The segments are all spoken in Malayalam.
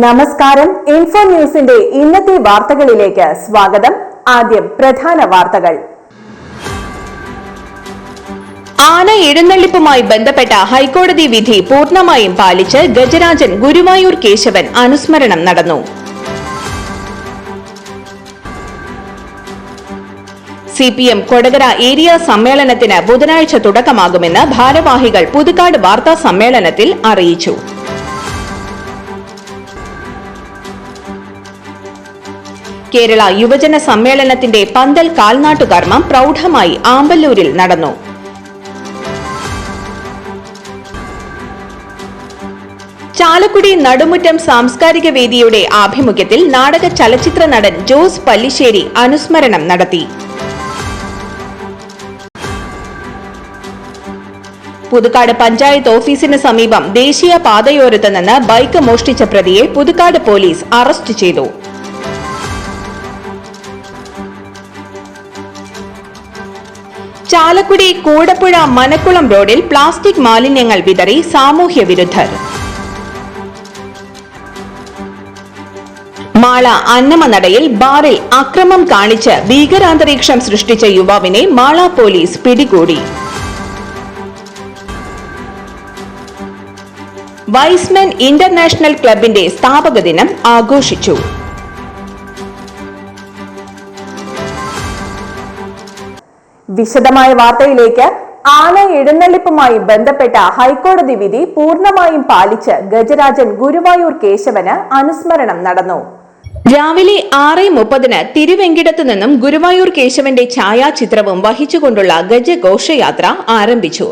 നമസ്കാരം. ഇൻഫോ ന്യൂസിന്റെ ഇന്നത്തെ വാർത്തകളിലേക്ക് സ്വാഗതം. ആദ്യം പ്രധാന വാർത്തകൾ. ആന എഴുന്നള്ളിപ്പുമായി ബന്ധപ്പെട്ട ഹൈക്കോടതി വിധി പൂർണമായും പാലിച്ച് ഗജരാജൻ ഗുരുവായൂർ കേശവൻ അനുസ്മരണം നടന്നു. C P M Kodakara area സമ്മേളനത്തിന് ബുധനാഴ്ച തുടക്കമാകുമെന്ന് ഭാരവാഹികൾ പുതുക്കാട് വാർത്താ സമ്മേളനത്തിൽ അറിയിച്ചു. കേരള യുവജന സമ്മേളനത്തിന്റെ പന്തൽ കാൽനാട്ടുകർമ്മം പ്രൗഢമായി ആമ്പല്ലൂരിൽ നടന്നു. ചാലക്കുടി നടുമുറ്റം സാംസ്കാരിക വേദിയുടെ ആഭിമുഖ്യത്തിൽ നാടക ചലച്ചിത്ര നടൻ ജോസ് പല്ലിശ്ശേരി അനുസ്മരണം നടത്തി. പുതുക്കാട് പഞ്ചായത്ത് ഓഫീസിന് സമീപം ദേശീയ പാതയോരത്ത് നിന്ന് ബൈക്ക് മോഷ്ടിച്ച പ്രതിയെ പുതുക്കാട് പോലീസ് അറസ്റ്റ് ചെയ്തു. ചാലക്കുടി കൂടപ്പുഴ മനക്കുളം റോഡിൽ പ്ലാസ്റ്റിക് മാലിന്യങ്ങൾ വിതറി സാമൂഹ്യ വിരുദ്ധർ. മാള അന്നമനടയിൽ ബാറിൽ അക്രമം കാണിച്ച് ഭീകരാന്തരീക്ഷം സൃഷ്ടിച്ച യുവാവിനെ മാള പോലീസ് പിടികൂടി. വൈസ്മെൻ ഇന്റർനാഷണൽ ക്ലബിന്റെ സ്ഥാപക ദിനം ആഘോഷിച്ചു. വിശദമായ വാർത്തയിലേക്ക് ആന എഴുന്നള്ളിപ്പുമായി ബന്ധപ്പെട്ട ഹൈക്കോടതി വിധി പൂർണമായും പാലിച്ച് ഗജരാജൻ ഗുരുവായൂർ കേശവന് അനുസ്മരണം നടന്നു. രാവിലെ ആറ് മുപ്പതിന് തിരുവെങ്കിടത്തു നിന്നും ഗുരുവായൂർ കേശവന്റെ ഛായാചിത്രവും വഹിച്ചുകൊണ്ടുള്ള ഗജഘോഷയാത്ര ആരംഭിച്ചു.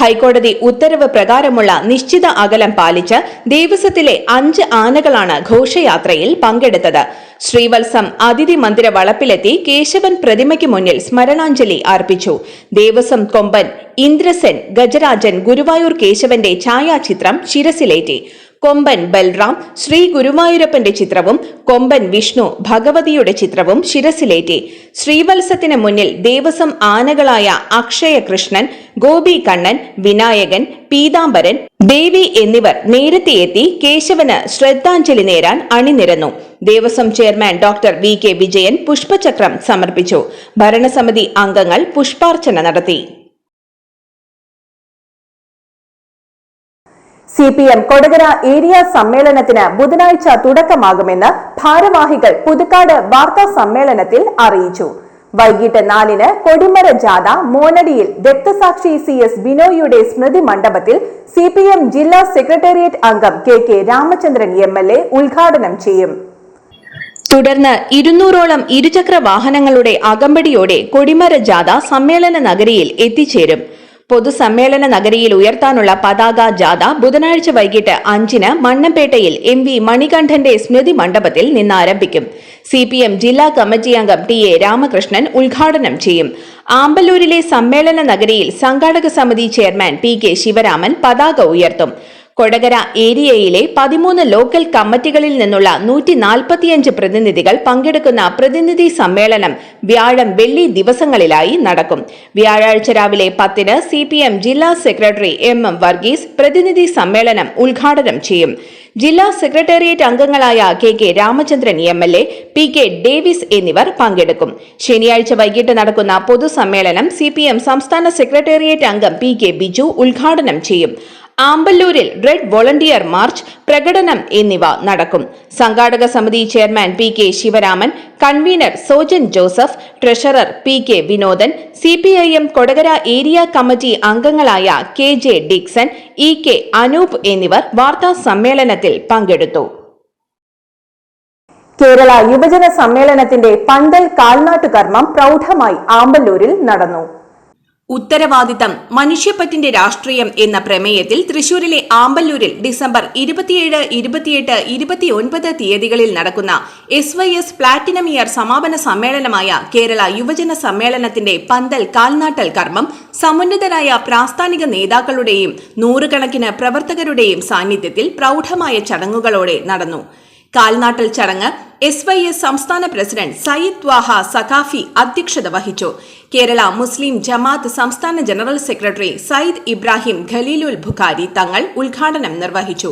ഹൈക്കോടതി ഉത്തരവ് പ്രകാരമുള്ള നിശ്ചിത അകലം പാലിച്ച് ദേവസ്വത്തിലെ അഞ്ച് ആനകളാണ് ഘോഷയാത്രയിൽ പങ്കെടുത്തത്. ശ്രീവത്സം അതിഥി മന്ദിര വളപ്പിലെത്തി കേശവൻ പ്രതിമയ്ക്ക് മുന്നിൽ സ്മരണാഞ്ജലി അർപ്പിച്ചു. ദേവസ്വം കൊമ്പൻ ഇന്ദ്രസെൻ ഗജരാജൻ ഗുരുവായൂർ കേശവന്റെ ഛായാചിത്രം ശിരസിലേറ്റി. കൊമ്പൻ ബൽറാം ശ്രീ ഗുരുവായൂരപ്പന്റെ ചിത്രവും കൊമ്പൻ വിഷ്ണു ഭഗവതിയുടെ ചിത്രവും ശിരസിലേറ്റി. ശ്രീവത്സത്തിന് മുന്നിൽ ദേവസ്വം ആനകളായ അക്ഷയ കൃഷ്ണൻ ഗോപി കണ്ണൻ വിനായകൻ പീതാംബരൻ ദേവി എന്നിവർ നേരത്തെ എത്തി കേശവന് ശ്രദ്ധാഞ്ജലി നേരാൻ അണിനിരന്നു. Devaswom chairman doctor V K Vijayan പുഷ്പചക്രം സമർപ്പിച്ചു. ഭരണസമിതി അംഗങ്ങൾ പുഷ്പാർച്ചന നടത്തി. C P M Kodakara area സമ്മേളനത്തിന് ബുധനാഴ്ച തുടക്കമാകുമെന്ന് ഭാരവാഹികൾ പുതുക്കാട് വാർത്താ സമ്മേളനത്തിൽ അറിയിച്ചു. വൈകിട്ട് നാലിന് കൊടിമര ജാഥ മോനടിയിൽ രക്തസാക്ഷി സി എസ് ബിനോയിയുടെ സ്മൃതി മണ്ഡപത്തിൽ സി പി എം ജില്ലാ സെക്രട്ടേറിയറ്റ് അംഗം K K Ramachandran M L A ഉദ്ഘാടനം ചെയ്യും. തുടർന്ന് ഇരുന്നൂറോളം ഇരുചക്ര വാഹനങ്ങളുടെ അകമ്പടിയോടെ കൊടിമര ജാഥ സമ്മേളന നഗരിയിൽ എത്തിച്ചേരും. പൊതുസമ്മേളന നഗരിയിൽ ഉയർത്താനുള്ള പതാക ജാഥ ബുധനാഴ്ച വൈകിട്ട് അഞ്ചിന് മണ്ണപ്പേട്ടയിൽ എം വി മണികണ്ഠന്റെ സ്മൃതി മണ്ഡപത്തിൽ നിന്നാരംഭിക്കും സി പി എം ജില്ലാ കമ്മിറ്റി അംഗം ടി എ രാമകൃഷ്ണൻ ഉദ്ഘാടനം ചെയ്യും. ആമ്പല്ലൂരിലെ സമ്മേളന നഗരിയിൽ സംഘാടക സമിതി ചെയർമാൻ പി കെ ശിവരാമൻ പതാക ഉയർത്തും. കൊടകര ഏരിയയിലെ പതിമൂന്ന് ലോക്കൽ കമ്മിറ്റികളിൽ നിന്നുള്ള നൂറ്റി നാൽപ്പത്തിയഞ്ച് പ്രതിനിധികൾ പങ്കെടുക്കുന്ന പ്രതിനിധി സമ്മേളനം വ്യാഴം വെള്ളി ദിവസങ്ങളിലായി നടക്കും. വ്യാഴാഴ്ച രാവിലെ പത്തിന് സി ജില്ലാ സെക്രട്ടറി എം എം വർഗീസ് പ്രതിനിധി സമ്മേളനം ഉദ്ഘാടനം ചെയ്യും. ജില്ലാ സെക്രട്ടേറിയറ്റ് അംഗങ്ങളായ K K Ramachandran M L A P K Davis എന്നിവർ പങ്കെടുക്കും. ശനിയാഴ്ച വൈകിട്ട് നടക്കുന്ന പൊതുസമ്മേളനം സി പി എം സംസ്ഥാന സെക്രട്ടേറിയറ്റ് അംഗം പി കെ ബിജു ഉദ്ഘാടനം ചെയ്യും. ആമ്പല്ലൂരിൽ റെഡ് വോളണ്ടിയർ മാർച്ച് പ്രകടനം എന്നിവ നടക്കും. സംഘാടക സമിതി chairman P K Sivaraman convener Sojan Joseph treasurer P K Vinodan C P I M Kodakara area committee അംഗങ്ങളായ K J Dixon E K Anoop എന്നിവർ വാർത്താ സമ്മേളനത്തിൽ പങ്കെടുത്തു. കേരള യുവജന സമ്മേളനത്തിന്റെ പന്തൽ കാൽനാട്ടുകർമ്മം പ്രൗഢമായി ആമ്പല്ലൂരിൽ നടന്നു. ഉത്തരവാദിത്തം മനുഷ്യപ്പറ്റിന്റെ രാഷ്ട്രീയം എന്ന പ്രമേയത്തിൽ തൃശൂരിലെ ആമ്പല്ലൂരിൽ ഡിസംബർ ഇരുപത്തിയേഴ് ഇരുപത്തിയെട്ട് ഇരുപത്തിയൊൻപത് തീയതികളിൽ നടക്കുന്ന S Y S platinum year സമാപന സമ്മേളനമായ കേരള യുവജന സമ്മേളനത്തിന്റെ പന്തൽ കാൽനാട്ടൽ കർമ്മം സമുന്നതരായ പ്രാസ്ഥാനിക നേതാക്കളുടെയും നൂറുകണക്കിന് പ്രവർത്തകരുടെയും സാന്നിധ്യത്തിൽ പ്രൗഢമായ ചടങ്ങുകളോടെ നടന്നു. കാൽനാട്ടൽ ചടങ്ങ് എസ് വൈ എസ് സംസ്ഥാന പ്രസിഡന്റ് സയ്യിദ് വാഹ സഖാഫി അധ്യക്ഷത വഹിച്ചു. കേരള മുസ്ലിം ജമാഅത്ത് സംസ്ഥാന ജനറൽ സെക്രട്ടറി സയ്യിദ് ഇബ്രാഹിം ഖലീലുൽ ബുഖാരി തങ്ങൾ ഉദ്ഘാടനം നിർവഹിച്ചു.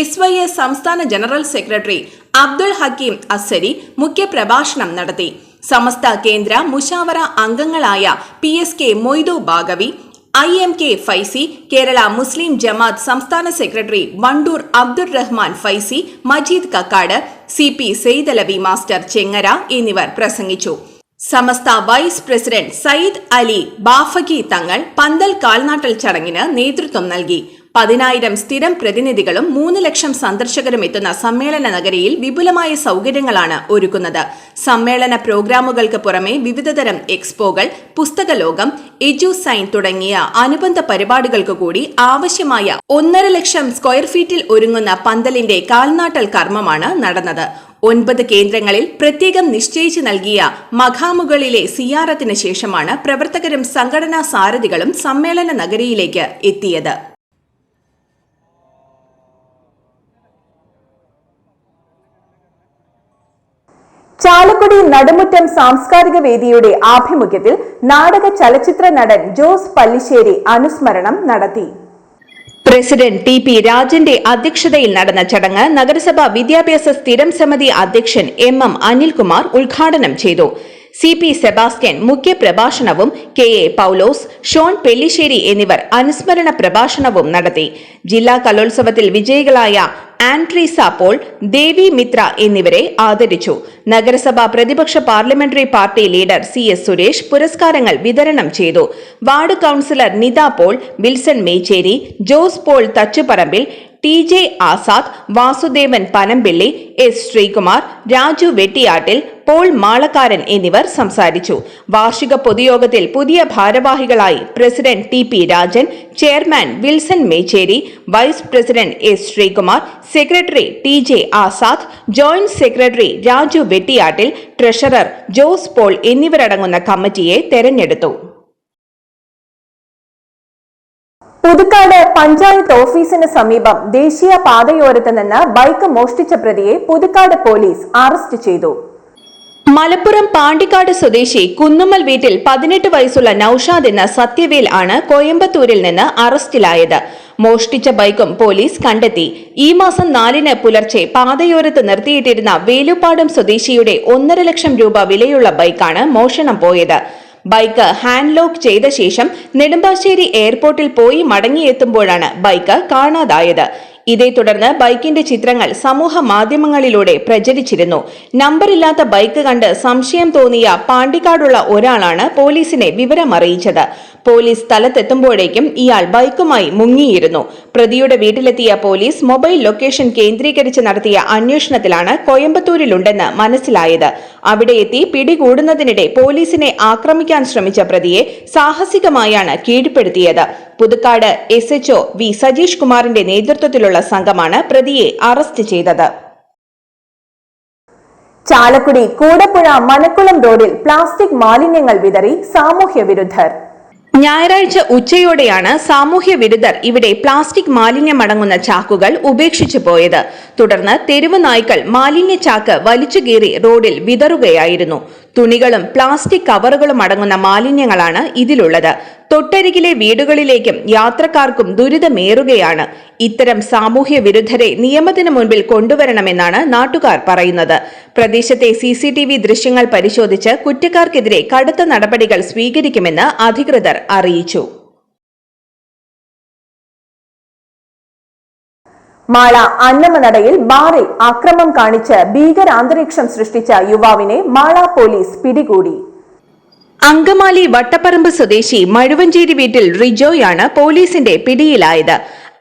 എസ് വൈ എസ് സംസ്ഥാന ജനറൽ സെക്രട്ടറി അബ്ദുൾ ഹക്കീം അസരി മുഖ്യപ്രഭാഷണം നടത്തി. സമസ്ത കേന്ദ്ര മുഷാവറ അംഗങ്ങളായ P S K Moidu Baqavi I M K Faizy Kerala Muslim Jamaat സംസ്ഥാന secretary Vandoor Abdul Rahman Faizy Majeed Kakkad C P Saidalavi master Chengara എന്നിവർ പ്രസംഗിച്ചു. സമസ്ത വൈസ് പ്രസിഡന്റ് സയ്യിദ് അലി ബാഫഗി തങ്ങൾ പന്തൽ കാൽനാട്ടൽ ചടങ്ങിന് നേതൃത്വം നൽകി. പതിനായിരം സ്ഥിരം പ്രതിനിധികളും മൂന്ന് ലക്ഷം സന്ദർശകരും എത്തുന്ന സമ്മേളന നഗരിയിൽ വിപുലമായ സൗകര്യങ്ങളാണ് ഒരുക്കുന്നത്. സമ്മേളന പ്രോഗ്രാമുകൾക്ക് പുറമെ വിവിധതരം എക്സ്പോകൾ പുസ്തകലോകം എജു സൈൻ തുടങ്ങിയ അനുബന്ധ പരിപാടികൾക്ക് കൂടി ആവശ്യമായ ഒന്നര ലക്ഷം സ്ക്വയർ ഫീറ്റിൽ ഒരുങ്ങുന്ന പന്തലിന്റെ കാൽനാട്ടൽ കർമ്മമാണ് നടന്നത്. ഒൻപത് കേന്ദ്രങ്ങളിൽ പ്രത്യേകം നിശ്ചയിച്ചു നൽകിയ മഖാമുകളിലെ സിയാറത്തിന് ശേഷമാണ് പ്രവർത്തകരും സംഘടനാ സാരഥികളും സമ്മേളന നഗരിയിലേക്ക് എത്തിയത്. ചാലക്കുടി നടുമുറ്റം സാംസ്കാരിക വേദിയുടെ ആഭിമുഖ്യത്തിൽ നാടക ചലച്ചിത്ര നടൻ ജോസ് പല്ലിശ്ശേരി അനുസ്മരണം നടത്തി. പ്രസിഡന്റ് ടി പി രാജന്റെ അധ്യക്ഷതയിൽ നടന്ന ചടങ്ങ് നഗരസഭാ വിദ്യാഭ്യാസ സ്ഥിരം സമിതി അധ്യക്ഷൻ എം എം അനിൽകുമാർ ഉദ്ഘാടനം ചെയ്തു. സി പി സെബാസ്റ്റ്യൻ മുഖ്യപ്രഭാഷണവും കെ എ പൗലോസ് ഷോൺ പെല്ലിശ്ശേരി എന്നിവർ അനുസ്മരണ പ്രഭാഷണവും നടത്തി. ജില്ലാ കലോത്സവത്തിൽ വിജയികളായ ആൻട്രീസ പോൾ ദേവി മിത്ര എന്നിവരെ ആദരിച്ചു. നഗരസഭാ പ്രതിപക്ഷ parliamentary party leader C S Suresh പുരസ്കാരങ്ങൾ വിതരണം ചെയ്തു. Ward councillor Nitha Paul Wilson Mecheri Jose Paul Thachuparambil T J Azad Vasudevan Panampilly S Sreekumar Raju Vettiyattil Paul Malakkaran എന്നിവർ സംസാരിച്ചു. വാർഷിക പൊതുയോഗത്തിൽ പുതിയ ഭാരവാഹികളായി president T P Rajan chairman Wilson Mecheri vice president S Sreekumar secretary T J Azad joint secretary Raju Vettiyattil treasurer Jose Paul എന്നിവരടങ്ങുന്ന കമ്മിറ്റിയെ തെരഞ്ഞെടുത്തു. പുതുക്കാട് പഞ്ചായത്ത് ഓഫീസിന് സമീപം ദേശീയ പാതയോരത്ത് നിന്ന് ബൈക്ക് മോഷ്ടിച്ച പ്രതിയെ പുതുക്കാട് പോലീസ് അറസ്റ്റ് ചെയ്തു. മലപ്പുറം പാണ്ടിക്കാട് സ്വദേശി കുന്നുമ്മൽ വീട്ടിൽ പതിനെട്ട് വയസ്സുള്ള നൌഷാദ് എന്ന സത്യവേൽ ആണ് കോയമ്പത്തൂരിൽ നിന്ന് അറസ്റ്റിലായത്. മോഷ്ടിച്ച ബൈക്കും പോലീസ് കണ്ടെത്തി. ഈ മാസം നാലിന് പുലർച്ചെ പാതയോരത്ത് നിർത്തിയിട്ടിരുന്ന വേലുപ്പാടം സ്വദേശിയുടെ ഒന്നര ലക്ഷം രൂപ വിലയുള്ള ബൈക്കാണ് മോഷണം പോയത്. ബൈക്ക് ഹാൻഡ് ലോക്ക് ചെയ്ത ശേഷം നെടുമ്പാശ്ശേരി എയർപോർട്ടിൽ പോയി മടങ്ങിയെത്തുമ്പോഴാണ് ബൈക്ക് കാണാതായത്. ഇതേ തുടർന്ന് ബൈക്കിന്റെ ചിത്രങ്ങൾ സമൂഹ മാധ്യമങ്ങളിലൂടെ പ്രചരിച്ചിരുന്നു. നമ്പറില്ലാത്ത ബൈക്ക് കണ്ട് സംശയം തോന്നിയ പാണ്ടിക്കാടുള്ള ഒരാളാണ് പോലീസിനെ വിവരമറിയിച്ചത് പോലീസ് സ്ഥലത്തെത്തുമ്പോഴേക്കും ഇയാൾ ബൈക്കുമായി മുങ്ങിയിരുന്നു. പ്രതിയുടെ വീട്ടിലെത്തിയ പോലീസ് മൊബൈൽ ലൊക്കേഷൻ കേന്ദ്രീകരിച്ച് നടത്തിയ അന്വേഷണത്തിലാണ് കോയമ്പത്തൂരിലുണ്ടെന്ന് മനസ്സിലായത്. അവിടെ എത്തി പിടികൂടുന്നതിനിടെ പോലീസിനെ ആക്രമിക്കാൻ ശ്രമിച്ച പ്രതിയെ സാഹസികമായാണ് കീഴ്പ്പെടുത്തിയത്. Puthukkad S H O V Sajeesh കുമാറിന്റെ നേതൃത്വത്തിലുള്ള സംഘമാണ് പ്രതിയെ അറസ്റ്റ് ചെയ്തത്. ചാലക്കുടി കൂടപ്പുഴ മനക്കുളം റോഡിൽ പ്ലാസ്റ്റിക് മാലിന്യങ്ങൾ വിതറി സാമൂഹ്യ വിരുദ്ധർ. ഞായറാഴ്ച ഉച്ചയോടെയാണ് സാമൂഹ്യ വിരുദ്ധർ ഇവിടെ പ്ലാസ്റ്റിക് മാലിന്യമടങ്ങുന്ന ചാക്കുകൾ ഉപേക്ഷിച്ചു പോയത്. തുടർന്ന് തെരുവ് നായ്ക്കൾ മാലിന്യ ചാക്ക് വലിച്ചുകീറി റോഡിൽ വിതറുകയായിരുന്നു. തുണികളും പ്ലാസ്റ്റിക് കവറുകളും അടങ്ങുന്ന മാലിന്യങ്ങളാണ് ഇതിലുള്ളത്. തൊട്ടരികിലെ വീടുകളിലേക്കും യാത്രക്കാർക്കും ദുരിതമേറുകയാണ്. ഇത്തരം സാമൂഹ്യ വിരുദ്ധരെ നിയമത്തിന് മുൻപിൽ കൊണ്ടുവരണമെന്നാണ് നാട്ടുകാർ പറയുന്നത്. പ്രദേശത്തെ സി സി ടി വി ദൃശ്യങ്ങൾ പരിശോധിച്ച് കുറ്റക്കാർക്കെതിരെ കടുത്ത നടപടികൾ സ്വീകരിക്കുമെന്ന് അധികൃതർ അറിയിച്ചു. മാള അന്നമനടയിൽ ബാറിൽ അക്രമം കാണിച്ച് ഭീകരാന്തരീക്ഷം സൃഷ്ടിച്ച യുവാവിനെ മാള പോലീസ് പിടികൂടി. അങ്കമാലി വട്ടപ്പറമ്പ് സ്വദേശി മഴുവഞ്ചേരി വീട്ടിൽ റിജോയാണ് പോലീസിന്റെ പിടിയിലായത്.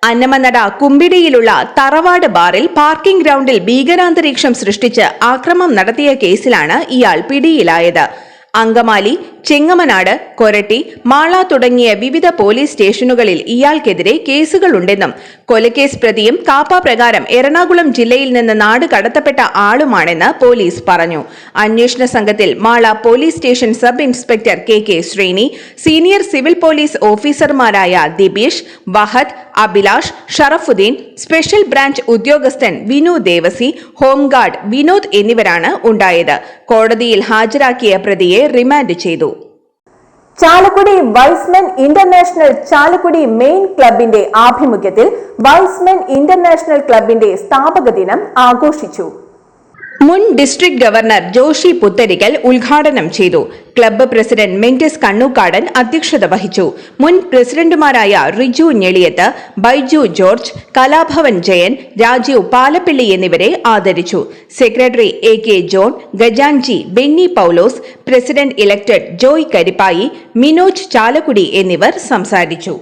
അന്നമനട കുമ്പിടിയിലുള്ള തറവാട് ബാറിൽ പാർക്കിംഗ് ഗ്രൗണ്ടിൽ ഭീകരാന്തരീക്ഷം സൃഷ്ടിച്ച് ആക്രമം നടത്തിയ കേസിലാണ് ഇയാൾ പിടിയിലായത്. അങ്കമാലി ചെങ്ങമനാട് കൊരട്ടി മാള തുടങ്ങിയ വിവിധ പോലീസ് സ്റ്റേഷനുകളിൽ ഇയാൾക്കെതിരെ കേസുകളുണ്ടെന്നും കൊലക്കേസ് പ്രതിയും കാപ്പ പ്രകാരം എറണാകുളം ജില്ലയിൽ നിന്ന് നാട് കടത്തപ്പെട്ട ആളുമാണെന്ന് പോലീസ് പറഞ്ഞു. അന്വേഷണ സംഘത്തിൽ Mala police station sub inspector K K Sreeni senior civil police ഓഫീസർമാരായ ദിബീഷ് വഹദ് അഭിലാഷ് ഷറഫുദ്ദീൻ സ്പെഷ്യൽ ബ്രാഞ്ച് ഉദ്യോഗസ്ഥൻ വിനു ദേവസി ഹോംഗാർഡ് വിനോദ് എന്നിവരാണ് ഉണ്ടായത്. കോടതിയിൽ ഹാജരാക്കിയ പ്രതിയെ റിമാൻഡ് ചെയ്തു. Chalakudy Y's Men international Chalakudy main ക്ലബിന്റെ ആഭിമുഖ്യത്തിൽ വൈസ്മെൻ ഇന്റർനാഷണൽ ക്ലബിന്റെ സ്ഥാപക ദിനം ആഘോഷിച്ചു. മുൻ ഡിസ്ട്രിക്ട് ഗവർണർ ജോഷി പുത്തരികൽ ഉദ്ഘാടനം ചെയ്തു. ക്ലബ്ബ് പ്രസിഡന്റ് മെന്റിസ് കണ്ണൂക്കാടൻ അധ്യക്ഷത വഹിച്ചു. മുൻ പ്രസിഡന്റുമാരായ റിജു ഞെളിയത്ത് ബൈജു ജോർജ് കലാഭവൻ ജയൻ രാജീവ് പാലപ്പിള്ളി എന്നിവരെ ആദരിച്ചു. Secretary A K John Gajanji Benny Paulose president elected Joy Karippayi Minoj Chalakudy എന്നിവർ സംസാരിച്ചു.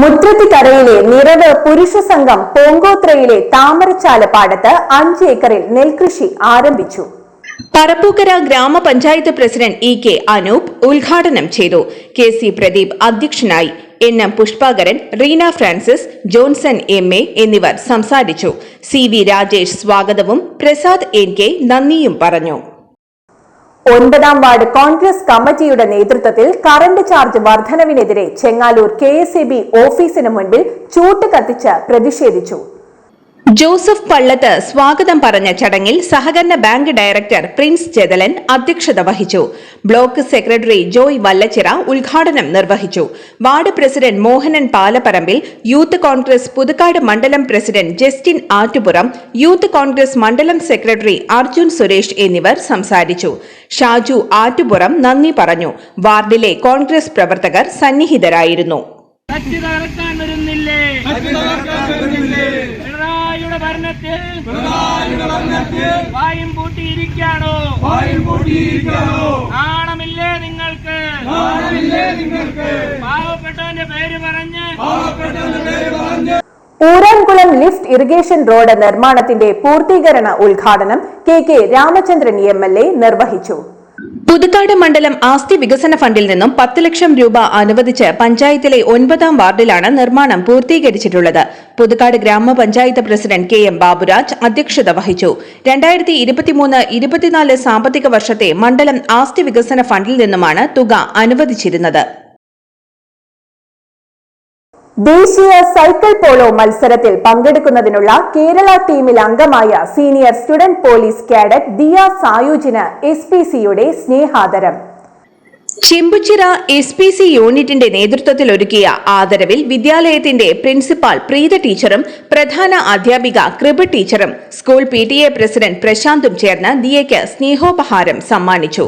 മുറ്റത്തിക്കരയിലെ നിറവ് പുരുഷ സംഘം പോങ്കോത്രയിലെ താമരച്ചാല പാടത്ത് അഞ്ച് ഏക്കറിൽ നെൽകൃഷി ആരംഭിച്ചു. പറപ്പൂക്കര ഗ്രാമപഞ്ചായത്ത് പ്രസിഡന്റ് ഇ കെ അനൂപ് ഉദ്ഘാടനം ചെയ്തു. കെ സി പ്രദീപ് അധ്യക്ഷനായി. N M Pushpakaran Reena Francis Johnson M A എന്നിവർ സംസാരിച്ചു. സി വി രാജേഷ് സ്വാഗതവും പ്രസാദ് എൻ കെ നന്ദിയും പറഞ്ഞു. ഒൻപതാം വാർഡ് കോൺഗ്രസ് കമ്മിറ്റിയുടെ നേതൃത്വത്തിൽ കറന്റ് ചാർജ് വർധനവിനെതിരെ ചെങ്ങാലൂർ കെ എസ് ബി ഓഫീസിന് മുൻപിൽ ചൂട്ട് കത്തിച്ച് പ്രതിഷേധിച്ചു. ജോസഫ് പള്ളത്ത് സ്വാഗതം പറഞ്ഞ ചടങ്ങിൽ സഹകരണ ബാങ്ക് ഡയറക്ടർ പ്രിൻസ് ജതലൻ അധ്യക്ഷത വഹിച്ചു. ബ്ലോക്ക് സെക്രട്ടറി ജോയ് വല്ലച്ചിറ ഉദ്ഘാടനം നിർവഹിച്ചു. Ward president Mohanan Palapparambil youth Congress Puthukkad മണ്ഡലം president Justin Attupuram youth Congress മണ്ഡലം സെക്രട്ടറി അർജുൻ സുരേഷ് എന്നിവർ സംസാരിച്ചു. ഷാജു ആറ്റുപുറം നന്ദി പറഞ്ഞു. വാർഡിലെ കോൺഗ്രസ് പ്രവർത്തകർ സന്നിഹിതരായിരുന്നു. വരുന്നില്ലേ? പിണറായിയുടെ ഭരണത്തിൽ വായും പൂട്ടിയിരിക്കാണോ നാണമില്ലേ നിങ്ങൾക്ക്? പാവപ്പെട്ടവന്റെ പേര് പറഞ്ഞ് ഊരാൻകുളം ലിഫ്റ്റ് ഇറിഗേഷൻ റോഡ് നിർമ്മാണത്തിന്റെ പൂർത്തീകരണ ഉദ്ഘാടനം K K Ramachandran M L A നിർവഹിച്ചു. പുതുക്കാട് മണ്ഡലം ആസ്തി വികസന ഫണ്ടിൽ നിന്നും പത്ത് ലക്ഷം രൂപ അനുവദിച്ച് പഞ്ചായത്തിലെ ഒൻപതാം വാർഡിലാണ് നിർമ്മാണം പൂർത്തീകരിച്ചിട്ടുള്ളത്. പുതുക്കാട് ഗ്രാമപഞ്ചായത്ത് പ്രസിഡന്റ് കെ എം ബാബുരാജ് അധ്യക്ഷത വഹിച്ചു. രണ്ടായിരത്തി ഇരുപത്തിമൂന്ന് ഇരുപത്തിനാല് സാമ്പത്തിക വർഷത്തെ മണ്ഡലം ആസ്തി വികസന ഫണ്ടിൽ നിന്നുമാണ് തുക അനുവദിച്ചിരുന്നത്. ദേശീയ സൈക്കിൾ പോളോ മത്സരത്തിൽ പങ്കെടുക്കുന്നതിനുള്ള കേരള ടീമിൽ അംഗമായ senior student police cadet Diya സായുജിന് S P സിയുടെ സ്നേഹാദരം. ചെമ്പുച്ചിറ എസ് പി സി യൂണിറ്റിന്റെ നേതൃത്വത്തിൽ ഒരുക്കിയ ആദരവിൽ വിദ്യാലയത്തിന്റെ പ്രിൻസിപ്പാൾ പ്രീത ടീച്ചറും പ്രധാന അധ്യാപിക കൃപ ടീച്ചറും school P T A president പ്രശാന്തും ചേർന്ന് ദിയയ്ക്ക് സ്നേഹോപഹാരം സമ്മാനിച്ചു.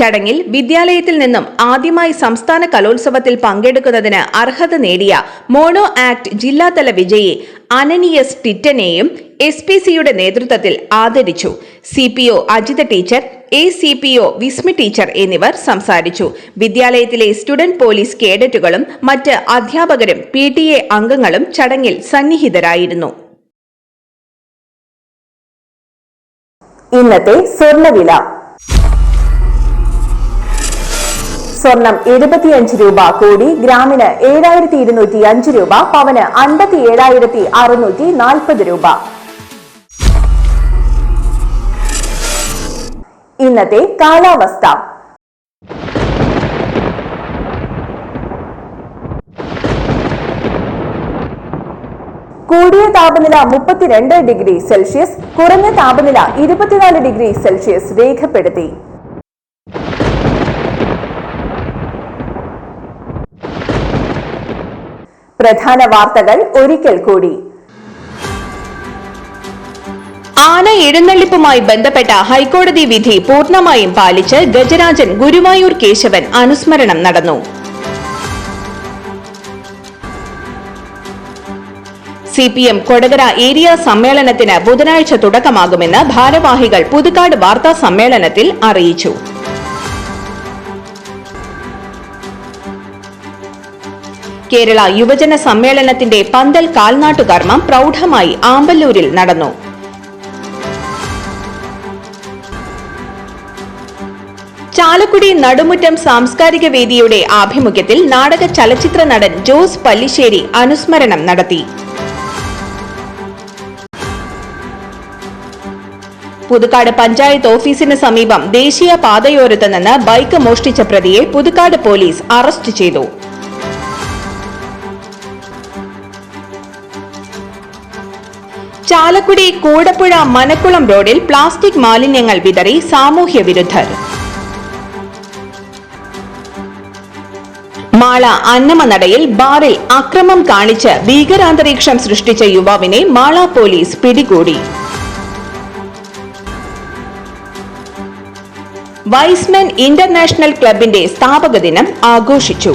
ചടങ്ങിൽ വിദ്യാലയത്തിൽ നിന്നും ആദ്യമായി സംസ്ഥാന കലോത്സവത്തിൽ പങ്കെടുക്കുന്നതിന് അർഹത നേടിയ മോണോ ആക്ട് ജില്ലാതല വിജയി അനനിയസ് ടിറ്റനെയും എസ് പി സിയുടെ നേതൃത്വത്തിൽ ആദരിച്ചു. C P O Ajitha teacher A C P O Vismi teacher എന്നിവർ സംസാരിച്ചു. വിദ്യാലയത്തിലെ സ്റ്റുഡന്റ് പോലീസ് കേഡറ്റുകളും മറ്റ് അധ്യാപകരും പി ടി എ അംഗങ്ങളും ചടങ്ങിൽ സന്നിഹിതരായിരുന്നു. ഇന്നത്തെ സ്വർണവില. സ്വർണം എഴുപത്തിയഞ്ച് രൂപ കോടി ഗ്രാമിന് ഏഴായിരത്തി ഇരുന്നൂറ്റി അഞ്ച് രൂപ പവന് അൻപത്തി ഏഴായിരത്തി അറുന്നൂറ്റി നാൽപ്പത് രൂപ. ഇന്നത്തെ കാലാവസ്ഥ. കൂടിയ താപനില മുപ്പത്തിരണ്ട് ഡിഗ്രി സെൽഷ്യസ് കുറഞ്ഞ താപനില ഇരുപത്തിനാല് ഡിഗ്രി സെൽഷ്യസ് രേഖപ്പെടുത്തി. പ്രധാന വാർത്തകൾ ഒരിക്കൽ കൂടി. ആന എഴുന്നള്ളിപ്പുമായി ബന്ധപ്പെട്ട ഹൈക്കോടതി വിധി പൂർണമായും പാലിച്ച് ഗജരാജൻ ഗുരുവായൂർ കേശവൻ അനുസ്മരണം നടന്നു. C P M Kodakara area സമ്മേളനത്തിന് ബുധനാഴ്ച തുടക്കമാകുമെന്ന് ഭാരവാഹികൾ പുതുക്കാട് വാർത്താ സമ്മേളനത്തിൽ അറിയിച്ചു. കേരള യുവജന സമ്മേളനത്തിന്റെ പന്തൽ കാൽനാട്ടുകർമ്മം പ്രൗഢമായി ആമ്പല്ലൂരിൽ നടന്നു. ചാലക്കുടി നടുമുറ്റം സാംസ്കാരിക വേദിയുടെ ആഭിമുഖ്യത്തിൽ നാടക ചലച്ചിത്ര നടൻ ജോസ് പല്ലിശ്ശേരി അനുസ്മരണം നടത്തി. പുതുക്കാട് പഞ്ചായത്ത് ഓഫീസിന് സമീപം ദേശീയ പാതയോരത്ത് നിന്ന് ബൈക്ക് മോഷ്ടിച്ച പ്രതിയെ പുതുക്കാട് പോലീസ് അറസ്റ്റ് ചെയ്തു. ചാലക്കുടി കൂടപ്പുഴ മനക്കുളം റോഡിൽ പ്ലാസ്റ്റിക് മാലിന്യങ്ങൾ വിതറി സാമൂഹ്യ വിരുദ്ധർ. മാള അന്നമനടയിൽ ബാറിൽ അക്രമം കാണിച്ച് ഭീകരാന്തരീക്ഷം സൃഷ്ടിച്ച യുവാവിനെ മാള പോലീസ് പിടികൂടി. വൈസ്മെൻ ഇന്റർനാഷണൽ ക്ലബിന്റെ സ്ഥാപക ദിനം ആഘോഷിച്ചു.